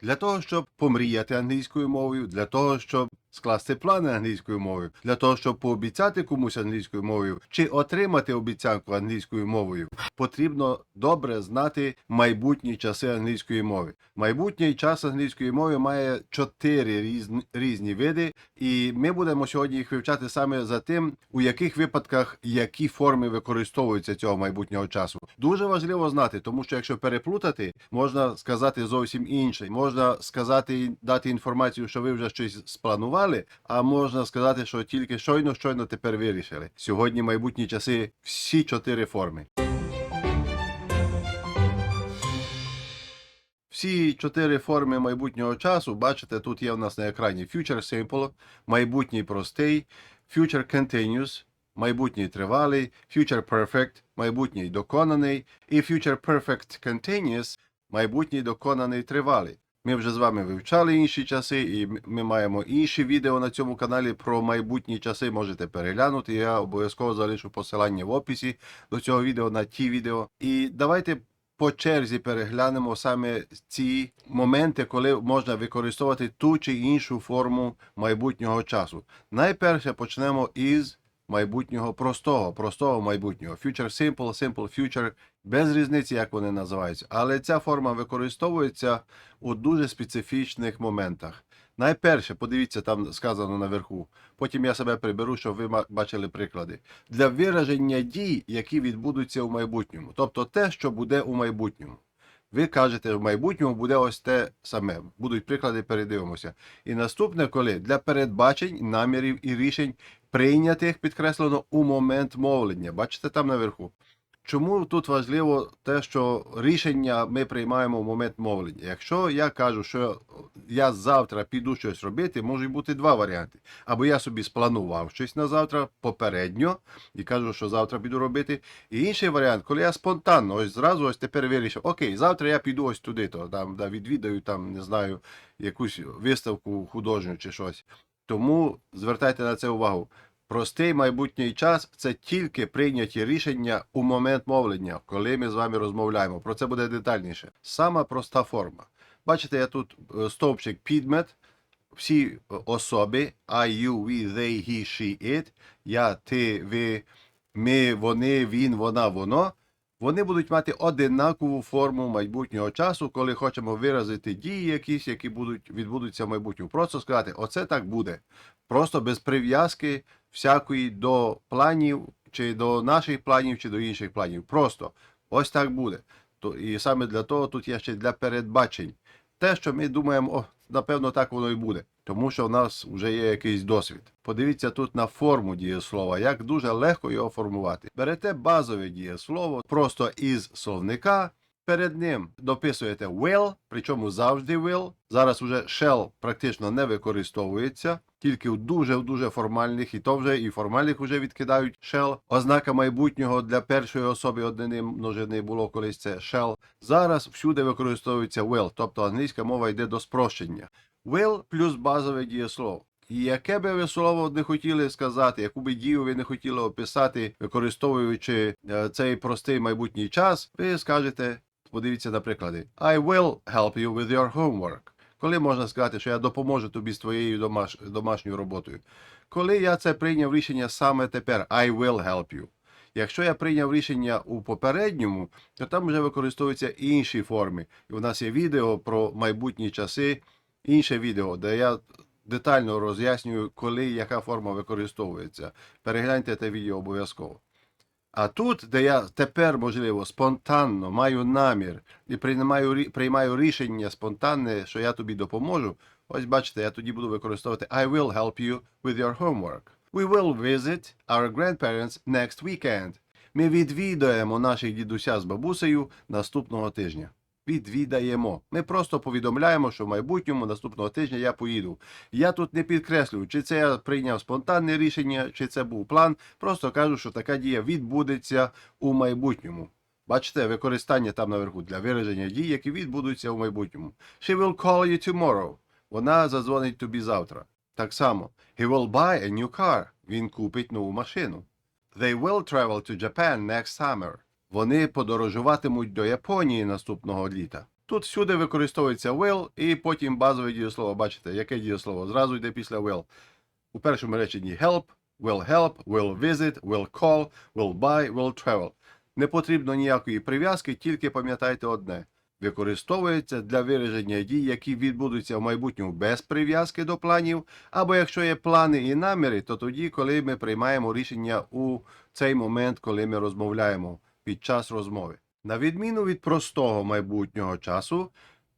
Для того, щоб помріяти англійською мовою, для того, щоб скласти плани англійською мовою, для того, щоб пообіцяти комусь англійською мовою чи отримати обіцянку англійською мовою, потрібно добре знати майбутні часи англійської мови. Майбутній час англійської мови має чотири різні, різні види, і ми будемо сьогодні їх вивчати саме за тим, у яких випадках які форми використовуються цього майбутнього часу. Дуже важливо знати, тому що якщо переплутати, можна сказати зовсім інше. Можна сказати дати інформацію, що ви вже щось спланували, а можна сказати, що тільки щойно, щойно тепер вирішили. Сьогодні майбутні часи всі чотири форми. Всі чотири форми майбутнього часу, бачите, тут є у нас на екрані Future Simple, майбутній простий, Future Continuous, майбутній тривалий, Future Perfect, майбутній доконаний, і Future Perfect Continuous, майбутній доконаний тривалий. Ми вже з вами вивчали інші часи, і ми маємо інші відео на цьому каналі про майбутні часи. Можете переглянути. Я обов'язково залишу посилання в описі до цього відео на ті відео. І давайте по черзі переглянемо саме ці моменти, коли можна використовувати ту чи іншу форму майбутнього часу. Найперше почнемо із майбутнього простого, простого майбутнього. Future Simple, Simple Future, без різниці, як вони називаються. Але ця форма використовується у дуже специфічних моментах. Найперше, подивіться, там сказано наверху. Потім я себе приберу, щоб ви бачили приклади. Для вираження дій, які відбудуться у майбутньому. Тобто те, що буде у майбутньому. Ви кажете, в майбутньому буде ось те саме. Будуть приклади, передивимося. І наступне, коли для передбачень, намірів і рішень, прийнятих, підкреслено у момент мовлення. Бачите там наверху. Чому тут важливо те, що рішення ми приймаємо в момент мовлення? Якщо я кажу, що я завтра піду щось робити, можуть бути два варіанти. Або я собі спланував щось на завтра попередньо і кажу, що завтра піду робити. І інший варіант, коли я спонтанно, ось зразу ось тепер вирішив, окей, завтра я піду ось туди, то там да, відвідаю там, не знаю, якусь виставку художню чи щось. Тому звертайте на це увагу. Простий майбутній час це тільки прийняті рішення у момент мовлення, коли ми з вами розмовляємо. Про це буде детальніше. Сама проста форма. Бачите, я тут е, стовпчик підмет, всі е, особи I, you, we, they, he, she, it, я, ти, ви, ми, вони, він, вона, воно. Вони будуть мати одинакову форму майбутнього часу, коли хочемо виразити дії якісь, які будуть відбудуться в майбутньому. Просто сказати, оце так буде. Просто без прив'язки всякої до планів, чи до наших планів, чи до інших планів. Просто ось так буде. І саме для того тут є ще для передбачень. Те, що ми думаємо, о, напевно, так воно і буде. Тому що в нас вже є якийсь досвід. Подивіться тут на форму дієслова, як дуже легко його формувати. Берете базове дієслово просто із словника. Перед ним дописуєте will, причому завжди will. Зараз уже shall практично не використовується, тільки в дуже в дуже формальних, і то вже і формальних вже відкидають shall. Ознака майбутнього для першої особи однини множини було колись це shall. Зараз всюди використовується will, тобто англійська мова йде до спрощення. Will плюс базове дієслово. І яке би ви слово не хотіли сказати, яку би дію ви не хотіли описати, використовуючи е, цей простий майбутній час, ви скажете, подивіться на приклади. I will help you with your homework. Коли можна сказати, що я допоможу тобі з твоєю домаш... домашньою роботою? Коли я це прийняв рішення саме тепер, I will help you. Якщо я прийняв рішення у попередньому, то там вже використовуються інші форми. І у нас є відео про майбутні часи, інше відео, де я детально роз'яснюю, коли і яка форма використовується. Перегляньте те відео обов'язково. А тут, де я тепер, можливо, спонтанно маю намір і приймаю, приймаю рішення спонтанне, що я тобі допоможу, ось бачите, я тоді буду використовувати I will help you with your homework. We will visit our grandparents next weekend. Ми відвідаємо наших дідуся з бабусею наступного тижня. Відвідаємо. Ми просто повідомляємо, що в майбутньому наступного тижня я поїду. Я тут не підкреслюю, чи це я прийняв спонтанне рішення, чи це був план. Просто кажу, що така дія відбудеться у майбутньому. Бачите, використання там наверху для вираження дій, які відбудуться у майбутньому. She will call you tomorrow. Вона задзвонить тобі завтра. Так само. He will buy a new car. Він купить нову машину. They will travel to Japan next summer. Вони подорожуватимуть до Японії наступного літа. Тут всюди використовується will і потім базове дієслово. Бачите, яке дієслово? Зразу йде після will. У першому реченні help, will help, will visit, will call, will buy, will travel. Не потрібно ніякої прив'язки, тільки пам'ятайте одне. Використовується для вираження дій, які відбудуться в майбутньому без прив'язки до планів, або якщо є плани і наміри, то тоді, коли ми приймаємо рішення у цей момент, коли ми розмовляємо під час розмови. На відміну від простого майбутнього часу,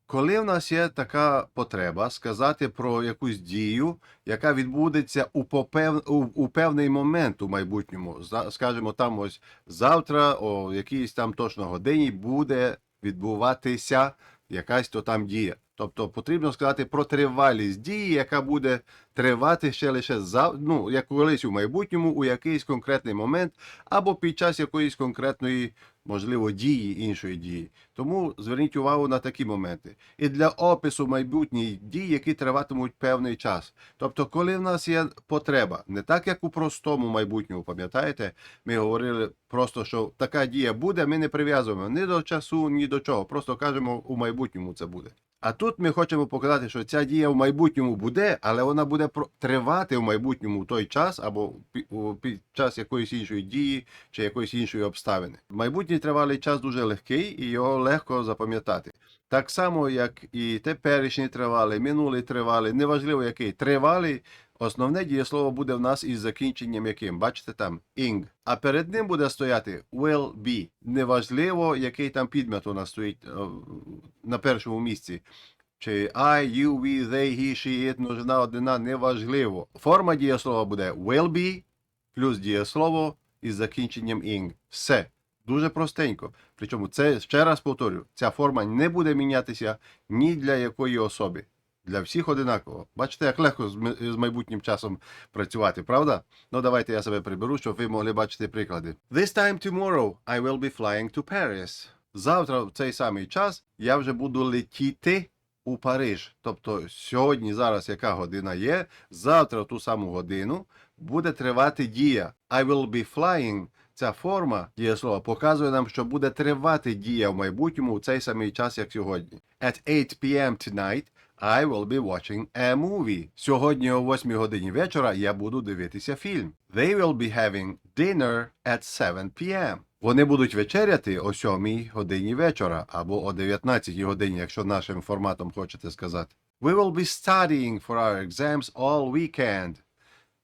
коли в нас є така потреба сказати про якусь дію, яка відбудеться у, попев... у, певний момент у майбутньому, скажімо, там ось завтра, о якійсь там точно годині буде відбуватися якась то там дія. Тобто потрібно сказати про тривалість дії, яка буде тривати ще лише за ну, як колись у майбутньому, у якийсь конкретний момент, або під час якоїсь конкретної, можливо, дії, іншої дії. Тому зверніть увагу на такі моменти. І для опису майбутніх дій, які триватимуть певний час. Тобто, коли в нас є потреба, не так як у простому майбутньому, пам'ятаєте, ми говорили просто, що така дія буде, ми не прив'язуємо ні до часу, ні до чого. Просто кажемо, у майбутньому це буде. А тут ми хочемо показати, що ця дія в майбутньому буде, але вона буде тривати в майбутньому той час або під час якоїсь іншої дії чи якоїсь іншої обставини. Майбутній тривалий час дуже легкий і його легко запам'ятати. Так само, як і теперішній тривалий, минулий тривалий, неважливо який тривалий, основне дієслово буде в нас із закінченням яким. Бачите там ing. А перед ним буде стояти will be. Неважливо, який там підмет у нас стоїть е, на першому місці. Чи I, you, we, they, he, she, it, множина однина, неважливо. Форма дієслова буде will be плюс дієслово із закінченням ing. Все. Дуже простенько. Причому це, ще раз повторю, ця форма не буде мінятися ні для якої особи. Для всіх одинаково. Бачите, як легко з майбутнім часом працювати, правда? Ну давайте я себе приберу, щоб ви могли бачити приклади. This time tomorrow I will be flying to Paris. Завтра в цей самий час я вже буду летіти у Париж. Тобто сьогодні, зараз яка година є, завтра ту саму годину буде тривати дія. I will be flying. Ця форма дієслова показує нам, що буде тривати дія в майбутньому у цей самий час, як сьогодні. At 8 p.m. tonight I will be watching a movie. Сьогодні о 8 годині вечора я буду дивитися фільм. They will be having dinner at 7 p.m. Вони будуть вечеряти о 7 годині вечора або о 19 годині, якщо нашим форматом хочете сказати. We will be studying for our exams all weekend.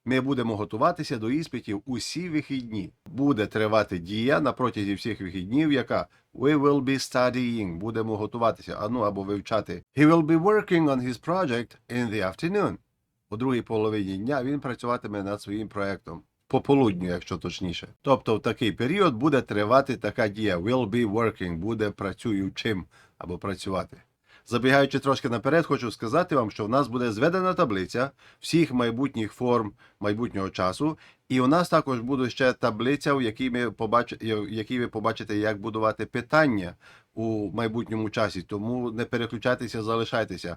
Ми будемо готуватися до іспитів усі вихідні. Буде тривати дія на протязі всіх вихіднів, яка We will be studying. Будемо готуватися, а ну або вивчати. He will be working on his project in the afternoon. У другій половині дня він працюватиме над своїм проектом. Пополудню, якщо точніше. Тобто в такий період буде тривати така дія. Will be working, буде працюючим або працювати. Забігаючи трошки наперед, хочу сказати вам, що в нас буде зведена таблиця всіх майбутніх форм майбутнього часу, і у нас також буде ще таблиця, в якій ми побач... в якій ви побачите, як будувати питання у майбутньому часі. Тому не переключайтеся, залишайтеся.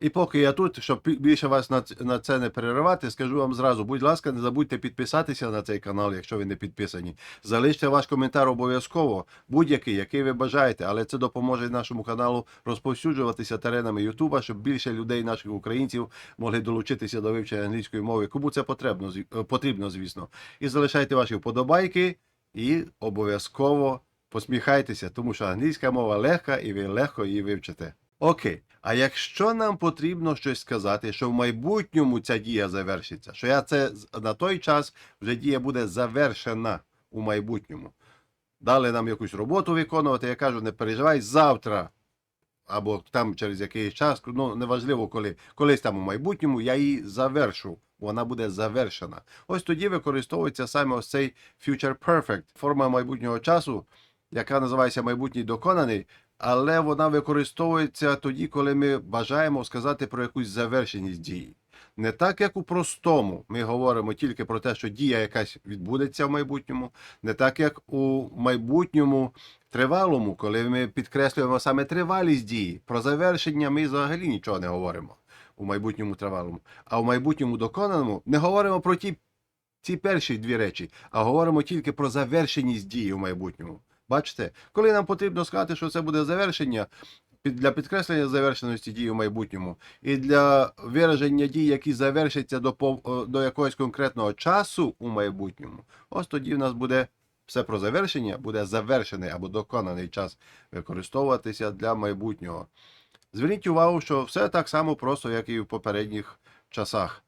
І поки я тут, щоб більше вас на, це не переривати, скажу вам зразу, будь ласка, не забудьте підписатися на цей канал, якщо ви не підписані. Залиште ваш коментар обов'язково, будь-який, який ви бажаєте, але це допоможе нашому каналу розповсюджуватися теренами Ютуба, щоб більше людей, наших українців, могли долучитися до вивчення англійської мови. Кому це потрібно, е, потрібно, звісно. І залишайте ваші вподобайки і обов'язково посміхайтеся, тому що англійська мова легка і ви легко її вивчите. Окей. А якщо нам потрібно щось сказати, що в майбутньому ця дія завершиться, що я це на той час вже дія буде завершена у майбутньому. Дали нам якусь роботу виконувати, я кажу, не переживай завтра. Або там через якийсь час, ну неважливо коли, колись там у майбутньому я її завершу. Вона буде завершена. Ось тоді використовується саме ось цей future perfect, форма майбутнього часу, яка називається майбутній доконаний, але вона використовується тоді, коли ми бажаємо сказати про якусь завершеність дії. Не так, як у простому, ми говоримо тільки про те, що дія якась відбудеться в майбутньому, не так, як у майбутньому тривалому, коли ми підкреслюємо саме тривалість дії. Про завершення ми взагалі нічого не говоримо у майбутньому тривалому. А у майбутньому доконаному не говоримо про ті, ці перші дві речі, а говоримо тільки про завершеність дії у майбутньому. Бачите, коли нам потрібно сказати, що це буде завершення, для підкреслення завершеності дій у майбутньому і для вираження дій, які завершаться до, е, до якогось конкретного часу у майбутньому, ось тоді в нас буде все про завершення, буде завершений або доконаний час використовуватися для майбутнього. Зверніть увагу, що все так само просто, як і в попередніх часах.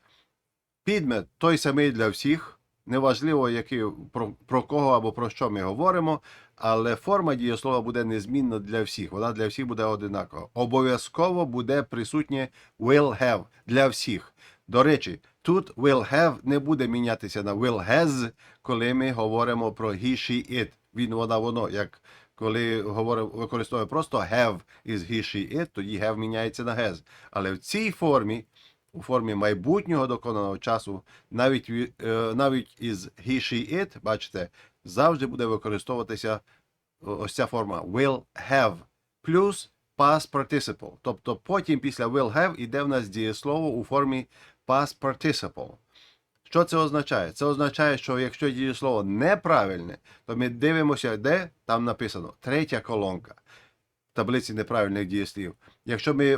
Підмет той самий для всіх, неважливо, який, про, про кого або про що ми говоримо, але форма дієслова буде незмінна для всіх. Вона для всіх буде одинакова. Обов'язково буде присутнє will have для всіх. До речі, тут will have не буде мінятися на will has, коли ми говоримо про he, she, it. Він, вона, воно, як коли говоримо, використовуємо просто have із he, she, it, тоді have міняється на has. Але в цій формі, у формі майбутнього доконаного часу, навіть, е, навіть із he, she, it, бачите, завжди буде використовуватися ось ця форма will have плюс past participle. Тобто потім після will have іде в нас дієслово у формі past participle. Що це означає? Це означає, що якщо дієслово неправильне, то ми дивимося, де там написано третя колонка таблиці неправильних дієслів. Якщо ми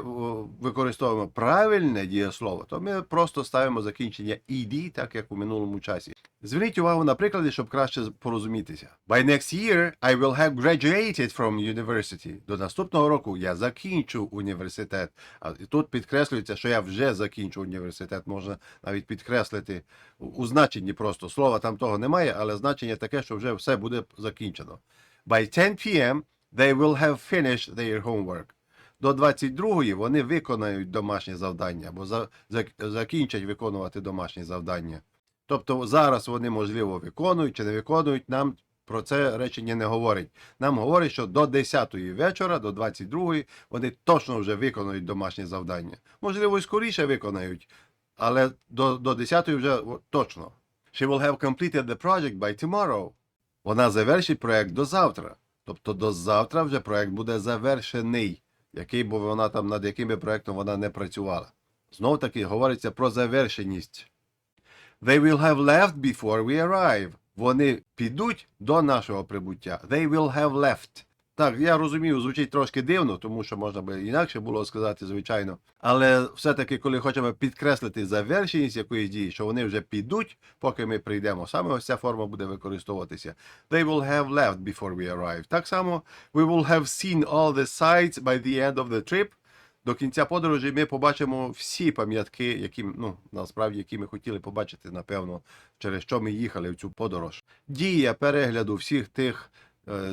використовуємо правильне дієслово, то ми просто ставимо закінчення «ed», так як у минулому часі. Зверніть увагу на приклади, щоб краще порозумітися. By next year I will have graduated from university. До наступного року я закінчу університет. А тут підкреслюється, що я вже закінчу університет. Можна навіть підкреслити у значенні просто. Слова там того немає, але значення таке, що вже все буде закінчено. By 10 p.m. they will have finished their homework. До 22-ї вони виконають домашнє завдання або за, за, закінчать виконувати домашні завдання. Тобто зараз вони, можливо, виконують чи не виконують, нам про це речення не говорить. Нам говорить, що до 10-ї вечора, до 22-ї, вони точно вже виконують домашнє завдання. Можливо, і скоріше виконають, але до, до 10-ї вже точно. She will have completed the project by tomorrow. Вона завершить проект до завтра. Тобто до завтра вже проект буде завершений, який би вона там над яким би проектом вона не працювала. Знов таки говориться про завершеність. They will have left before we arrive. Вони підуть до нашого прибуття. They will have left. Так, я розумію, звучить трошки дивно, тому що можна би інакше було сказати, звичайно. Але все-таки, коли хочемо підкреслити завершеність якоїсь дії, що вони вже підуть, поки ми прийдемо, саме ось ця форма буде використовуватися. They will have left before we arrive. Так само, we will have seen all the sights by the end of the trip. До кінця подорожі ми побачимо всі пам'ятки, які ну насправді які ми хотіли побачити, напевно, через що ми їхали в цю подорож. Дія перегляду всіх тих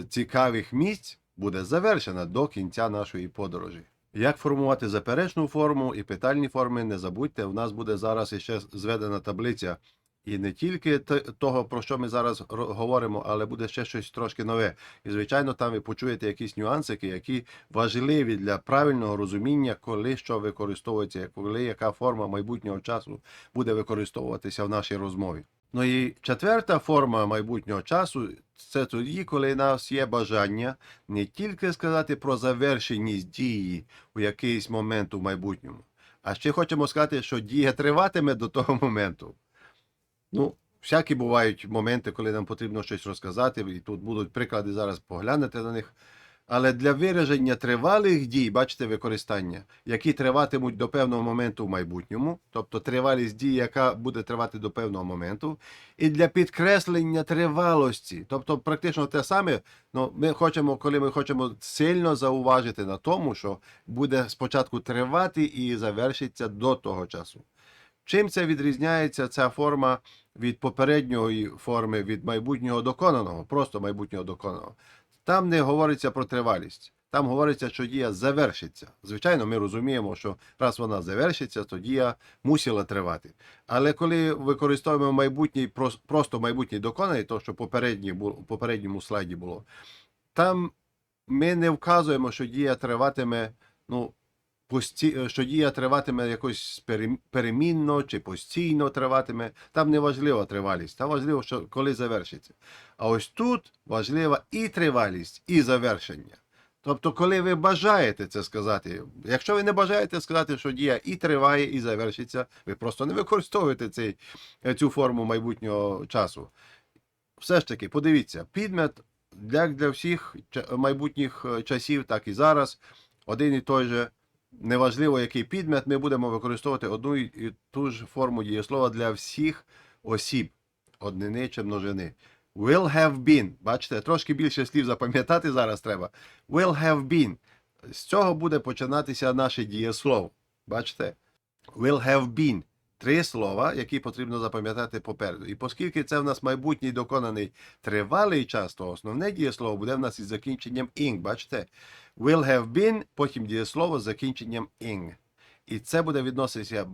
цікавих місць буде завершена до кінця нашої подорожі. Як формувати заперечну форму і питальні форми, не забудьте, у нас буде зараз іще зведена таблиця. І не тільки того, про що ми зараз говоримо, але буде ще щось трошки нове. І, звичайно, там ви почуєте якісь нюансики, які важливі для правильного розуміння, коли що використовується, коли яка форма майбутнього часу буде використовуватися в нашій розмові. Ну і четверта форма майбутнього часу це тоді, коли нас є бажання не тільки сказати про завершеність дії у якийсь момент у майбутньому, а ще хочемо сказати, що дія триватиме до того моменту. Ну, всякі бувають моменти, коли нам потрібно щось розказати, і тут будуть приклади зараз поглянете на них. Але для вираження тривалих дій, бачите, використання, які триватимуть до певного моменту в майбутньому, тобто тривалість дій, яка буде тривати до певного моменту, і для підкреслення тривалості, тобто практично те саме, ну, ми хочемо, коли ми хочемо сильно зауважити на тому, що буде спочатку тривати і завершиться до того часу. Чим це відрізняється ця форма від попередньої форми, від майбутнього доконаного, просто майбутнього доконаного? Там не говориться про тривалість. Там говориться, що дія завершиться. Звичайно, ми розуміємо, що раз вона завершиться, то дія мусила тривати. Але коли використовуємо майбутній, просто майбутній доконаний, то що попередній бу- у попередньому слайді було, там ми не вказуємо, що дія триватиме, ну, пості... що дія триватиме якось перемінно чи постійно триватиме. Там не важлива тривалість, там важливо, що коли завершиться. А ось тут важлива і тривалість, і завершення. Тобто, коли ви бажаєте це сказати, якщо ви не бажаєте сказати, що дія і триває, і завершиться, ви просто не використовуєте цей, цю форму майбутнього часу. Все ж таки, подивіться, підмет як для всіх майбутніх е, часів, так і зараз. Один і той же, неважливо який підмет, ми будемо використовувати одну і ту ж форму дієслова для всіх осіб, однини чи множини. Will have been. Бачите, трошки більше слів запам'ятати зараз треба. Will have been. З цього буде починатися наше дієслово. Бачите? Will have been. Три слова, які потрібно запам'ятати попереду. І оскільки це в нас майбутній доконаний тривалий час, то основне дієслово буде в нас із закінченням ing. Бачите? Will have been, потім дієслово з закінченням ing. І це буде відноситися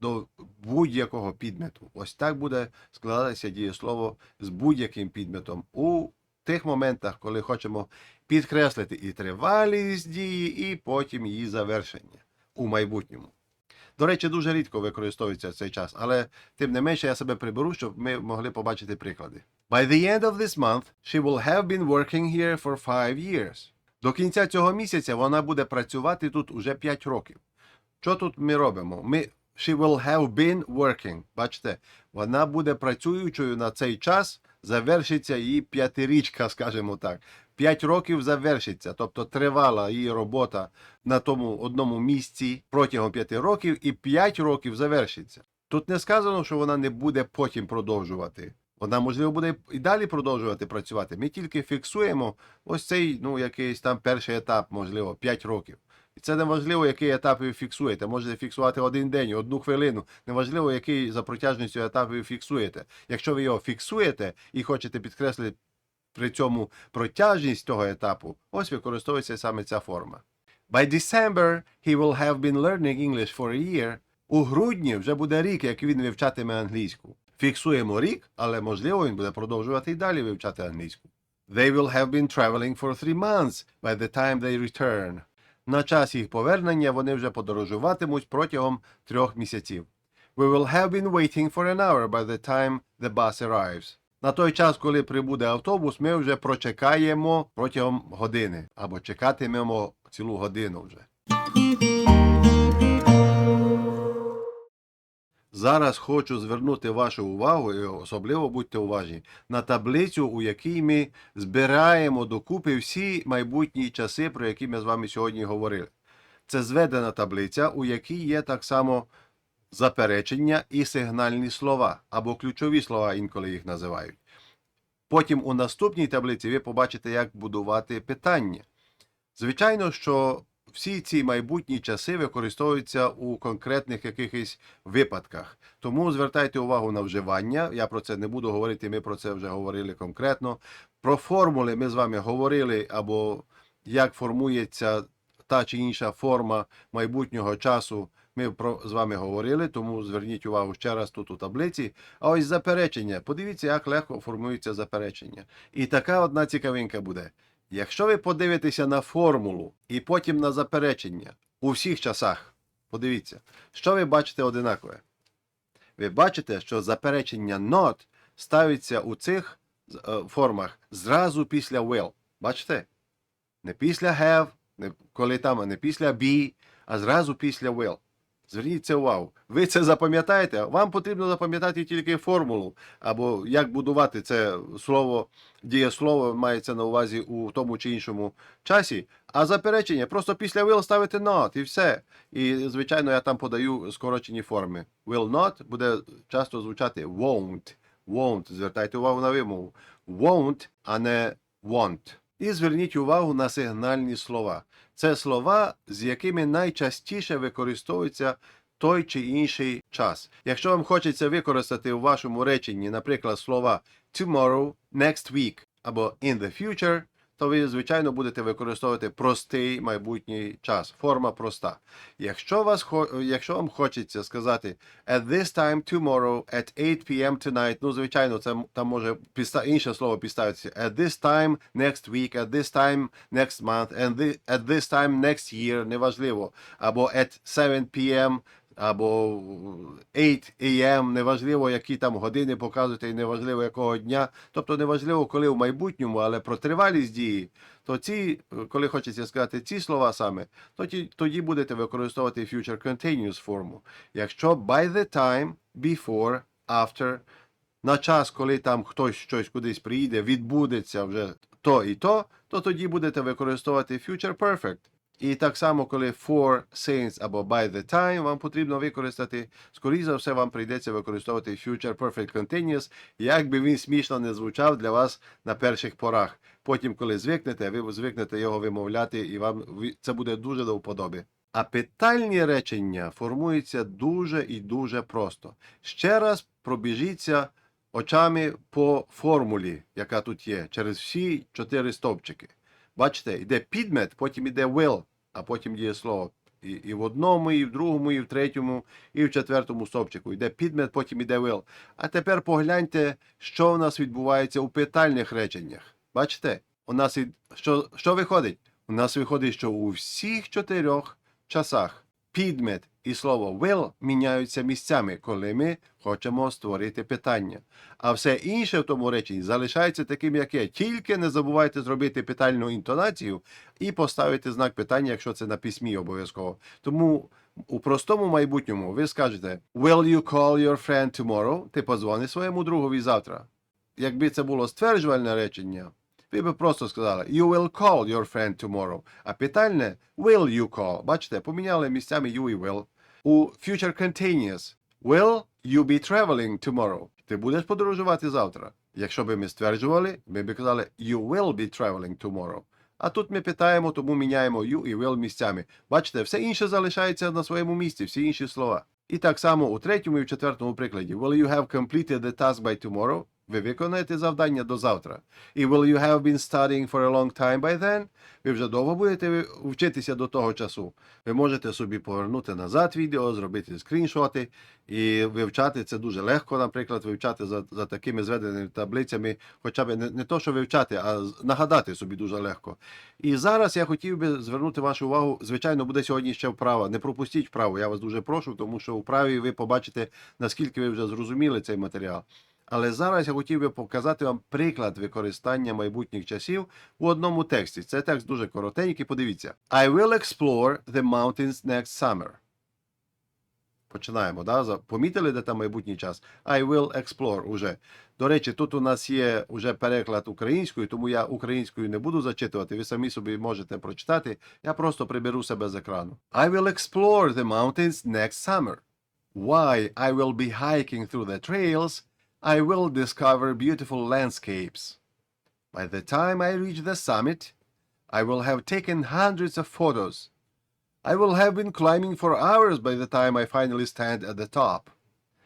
до будь-якого підмету. Ось так буде складатися дієслово з будь-яким підметом у тих моментах, коли хочемо підкреслити і тривалість дії, і потім її завершення у майбутньому. До речі, дуже рідко використовується цей час, але тим не менше я себе приберу, щоб ми могли побачити приклади. By the end of this month, she will have been working here for five years. До кінця цього місяця вона буде працювати тут уже 5 років. Що тут ми робимо? Ми she will have been working. Бачите, вона буде працюючою на цей час, завершиться її п'ятирічка, скажімо так. П'ять років завершиться, тобто тривала її робота на тому одному місці протягом п'яти років, і п'ять років завершиться. Тут не сказано, що вона не буде потім продовжувати. Вона, можливо, буде і далі продовжувати працювати. Ми тільки фіксуємо ось цей, ну, якийсь там перший етап, можливо, 5 років. І це не важливо, який етап ви фіксуєте. Можете фіксувати один день, одну хвилину. Неважливо, який за протяжністю етап ви фіксуєте. Якщо ви його фіксуєте і хочете підкреслити при цьому протяжність того етапу, ось використовується саме ця форма. By December he will have been learning English for a year. У грудні вже буде рік, як він вивчатиме англійську. Фіксуємо рік, але можливо він буде продовжувати і далі вивчати англійську. They will have been traveling for three months by the time they return. На час їх повернення вони вже подорожуватимуть протягом трьох місяців. We will have been waiting for an hour by the time the bus arrives. На той час, коли прибуде автобус, ми вже прочекаємо протягом години або чекатимемо цілу годину вже. Зараз хочу звернути вашу увагу, і особливо будьте уважні, на таблицю, у якій ми збираємо докупи всі майбутні часи, про які ми з вами сьогодні говорили. Це зведена таблиця, у якій є так само заперечення і сигнальні слова, або ключові слова, інколи їх називають. Потім у наступній таблиці ви побачите, як будувати питання. Звичайно, що всі ці майбутні часи використовуються у конкретних якихось випадках. Тому звертайте увагу на вживання. Я про це не буду говорити, ми про це вже говорили конкретно. Про формули ми з вами говорили, або як формується та чи інша форма майбутнього часу. Ми про з вами говорили, тому зверніть увагу ще раз тут у таблиці. А ось заперечення. Подивіться, як легко формується заперечення. І така одна цікавинка буде. Якщо ви подивитеся на формулу і потім на заперечення у всіх часах, подивіться, що ви бачите одинакове. Ви бачите, що заперечення not ставиться у цих е, формах зразу після will. Бачите? Не після have, не, коли там, не після be, а зразу після will. Зверніть це увагу. Ви це запам'ятаєте, вам потрібно запам'ятати тільки формулу, або як будувати це слово, дієслово мається на увазі у тому чи іншому часі. А заперечення просто після will ставити not і все. І, звичайно, я там подаю скорочені форми. Will not буде часто звучати won't. Won't. Звертайте увагу на вимову. Won't, а не want. І зверніть увагу на сигнальні слова. Це слова, з якими найчастіше використовується той чи інший час. Якщо вам хочеться використати у вашому реченні, наприклад, слова tomorrow, next week або in the future, то ви, звичайно, будете використовувати простий майбутній час. Форма проста. Якщо, вас, якщо вам хочеться сказати at this time tomorrow at 8 p.m. tonight, ну, звичайно, це там може інше слово підставитися. At this time next week, at this time next month, and at this time next year, неважливо. Або at 7 p.m., або 8 a.m., неважливо, які там години показуєте, і неважливо якого дня. Тобто неважливо, коли в майбутньому, але про тривалість дії, то ці, коли хочеться сказати ці слова саме, то тоді будете використовувати future continuous форму. Якщо by the time, before, after, на час, коли там хтось щось кудись приїде, відбудеться вже то і то, то тоді будете використовувати future perfect. І так само, коли for, since або by the time вам потрібно використати, скоріше за все, вам прийдеться використовувати future perfect continuous, як би він смішно не звучав для вас на перших порах. Потім, коли звикнете, ви звикнете його вимовляти, і вам це буде дуже до вподоби. А питальні речення формуються дуже і дуже просто. Ще раз пробіжіться очами по формулі, яка тут є, через всі чотири стовпчики. Бачите, йде підмет, потім йде will, а потім дієслово. І, і в одному, і в другому, і в третьому, і в четвертому стовпчику. Йде підмет, потім іде will. А тепер погляньте, що в нас відбувається у питальних реченнях. Бачите? У нас і- що, що виходить? У нас виходить, що у всіх чотирьох часах підмет і слово will міняються місцями, коли ми хочемо створити питання. А все інше в тому реченні залишається таким, як є. Тільки не забувайте зробити питальну інтонацію і поставити знак питання, якщо це на письмі обов'язково. Тому у простому майбутньому ви скажете Will you call your friend tomorrow? Ти позвони своєму другові завтра. Якби це було стверджувальне речення, ви би просто сказали You will call your friend tomorrow. А питальне Will you call? Бачите, поміняли місцями you і will. У future continuous Will you be traveling tomorrow? Ти будеш подорожувати завтра. Якщо би ми стверджували, ми б казали You will be traveling tomorrow. А тут ми питаємо, тому міняємо you і will місцями. Бачите, все інше залишається на своєму місці, всі інші слова. І так само у третьому і в четвертому прикладі. Will you have completed the task by tomorrow? Ви виконаєте завдання до завтра. І will you have been studying for a long time by then? Ви вже довго будете вчитися до того часу. Ви можете собі повернути назад відео, зробити скріншоти і вивчати це дуже легко, наприклад, вивчати за, за такими зведеними таблицями, хоча б не, не то, що вивчати, а нагадати собі дуже легко. І зараз я хотів би звернути вашу увагу. Звичайно, буде сьогодні ще вправа. Не пропустіть вправу, я вас дуже прошу, тому що у вправі ви побачите, наскільки ви вже зрозуміли цей матеріал. Але зараз я хотів би показати вам приклад використання майбутніх часів у одному тексті. Це текст дуже коротенький. Подивіться. I will explore the mountains next summer. Починаємо. Да? Помітили, де там майбутній час? I will explore уже. До речі, тут у нас є уже переклад українською, тому я українською не буду зачитувати. Ви самі собі можете прочитати. Я просто приберу себе з екрану. I will explore the mountains next summer. Why I will be hiking through the trails, I will discover beautiful landscapes. By the time I reach the summit, I will have taken hundreds of photos. I will have been climbing for hours by the time I finally stand at the top.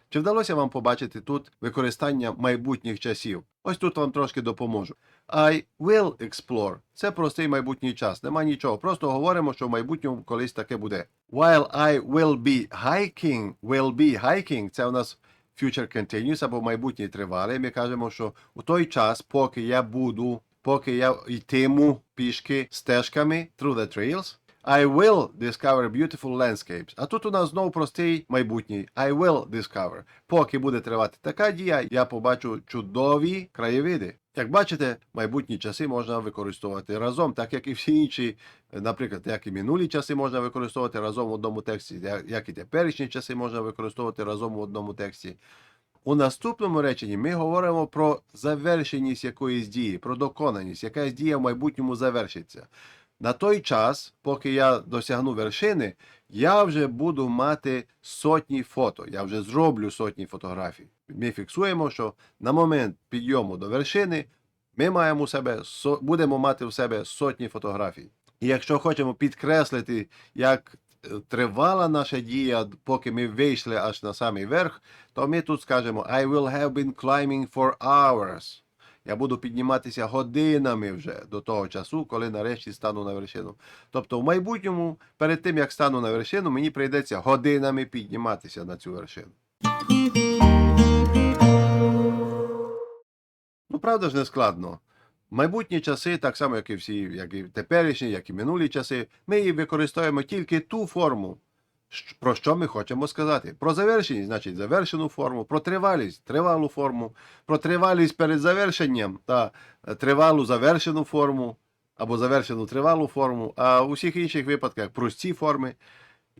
Чи вдалося вам побачити тут використання майбутніх часів? Ось тут вам трошки допоможу. I will explore. Це простий майбутній час, нема нічого. Просто говоримо, що в майбутньому колись таке буде. While I will be hiking, will be hiking, це у нас future continuous або майбутнє тривале, Ми кажемо, що у той час, поки я буду, поки я йтиму пішки стежками through the trails, I will discover beautiful landscapes. А тут у нас знову простий майбутній. I will discover. Поки буде тривати така дія, я побачу чудові краєвиди. Як бачите, майбутні часи можна використовувати разом, так як і всі інші, наприклад, як і минулі часи можна використовувати разом в одному тексті, як і теперішні часи можна використовувати разом в одному тексті. У наступному реченні ми говоримо про завершеність якоїсь дії, про доконаність, якась дія в майбутньому завершиться. На той час, поки я досягну вершини, я вже буду мати сотні фото. Я вже зроблю сотні фотографій. Ми фіксуємо, що на момент підйому до вершини ми маємо у себе будемо мати у себе сотні фотографій. І якщо хочемо підкреслити, як е, тривала наша дія, поки ми вийшли аж на самий верх, то ми тут скажемо I will have been climbing for hours. Я буду підніматися годинами вже до того часу, коли нарешті стану на вершину. Тобто, в майбутньому, перед тим як стану на вершину, мені прийдеться годинами підніматися на цю вершину. Ну, правда ж не складно. Майбутні часи, так само, як і всі, як і теперішні, як і минулі часи, ми використовуємо тільки ту форму, про що ми хочемо сказати. Про завершеність, значить, завершену форму, про тривалість, тривалу форму, про тривалість перед завершенням та е, тривалу завершену форму або завершену тривалу форму, а у всіх інших випадках прості форми.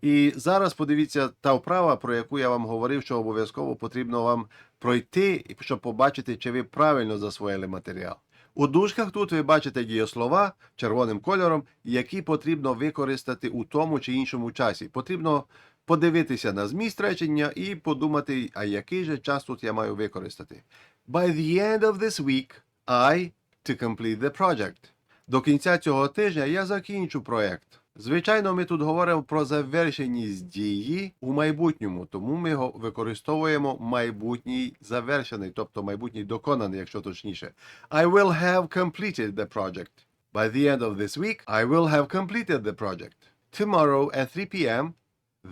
І зараз подивіться та вправа, про яку я вам говорив, що обов'язково потрібно вам пройти, щоб побачити, чи ви правильно засвоїли матеріал. У дужках тут ви бачите дієслова червоним кольором, які потрібно використати у тому чи іншому часі. Потрібно подивитися на зміст речення і подумати, а який же час тут я маю використати. By the end of this week, I to complete the project. До кінця цього тижня я закінчу проект. Звичайно, ми тут говоримо про завершеність дії у майбутньому, тому ми го- використовуємо майбутній завершений, тобто майбутній доконаний, якщо точніше. I will have completed the project. By the end of this week, I will have completed the project. Tomorrow at 3 p.m.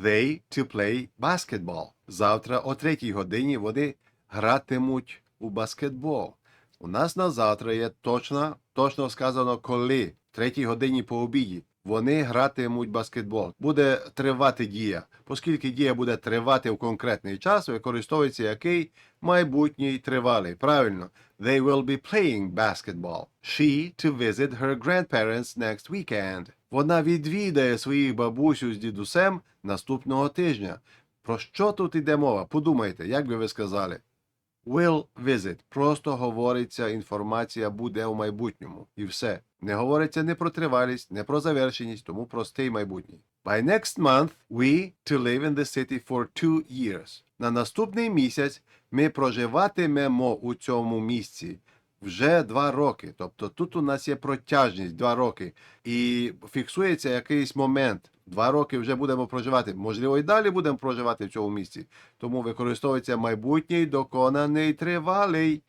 they to play basketball. Завтра о 3 годині вони гратимуть у баскетбол. У нас на завтра є точно, точно сказано, коли, в третій годині по обіді. Вони гратимуть баскетбол. Буде тривати дія. Оскільки дія буде тривати в конкретний час, використовується який майбутній тривалий. Правильно. They will be playing basketball. She to visit her grandparents next weekend. Вона відвідає своїх бабусю з дідусем наступного тижня. Про що тут іде мова? Подумайте, як би ви сказали? Will visit. Просто говориться, інформація буде у майбутньому. І все. Не говориться не про тривалість, не про завершеність, тому простий майбутній. By next month we to live in the city for two years. На наступний місяць ми проживатимемо у цьому місці вже два роки. Тобто тут у нас є протяжність два роки. І фіксується якийсь момент. Два роки вже будемо проживати. Можливо, і далі будемо проживати в цьому місці. Тому використовується майбутній доконаний тривалий.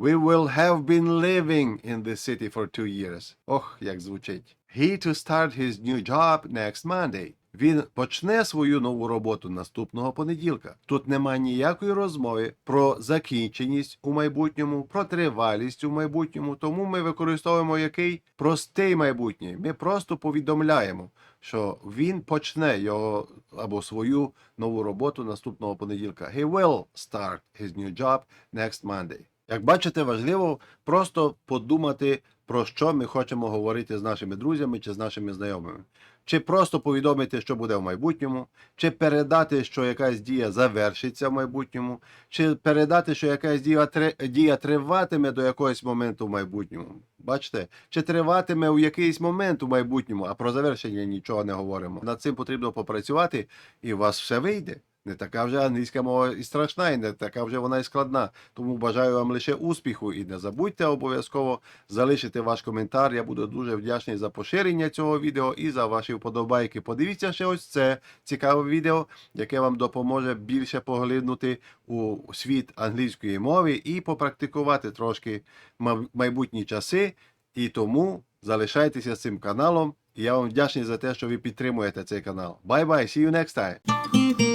We will have been living in the city for two years. Ох, як звучить. He to start his new job next Monday. Він почне свою нову роботу наступного понеділка. Тут немає ніякої розмови про закінченість у майбутньому, про тривалість у майбутньому. Тому ми використовуємо який простий майбутній. Ми просто повідомляємо, що він почне його або свою нову роботу наступного понеділка. He will start his new job next Monday. Як бачите, важливо просто подумати, про що ми хочемо говорити з нашими друзями чи з нашими знайомими. Чи просто повідомити, що буде в майбутньому, чи передати, що якась дія завершиться в майбутньому, чи передати, що якась дія, триватиме до якогось моменту в майбутньому. Бачите, чи триватиме у якийсь момент у майбутньому, а про завершення нічого не говоримо. Над цим потрібно попрацювати, і у вас все вийде. Не така вже англійська мова і страшна, і не така вже вона і складна. Тому бажаю вам лише успіху і не забудьте обов'язково залишити ваш коментар. Я буду дуже вдячний за поширення цього відео і за ваші вподобайки. Подивіться ще ось це цікаве відео, яке вам допоможе більше поглибнути у світ англійської мови і попрактикувати трошки майбутні часи. І тому залишайтеся з цим каналом. Я вам вдячний за те, що ви підтримуєте цей канал. Bye-bye, see you next time!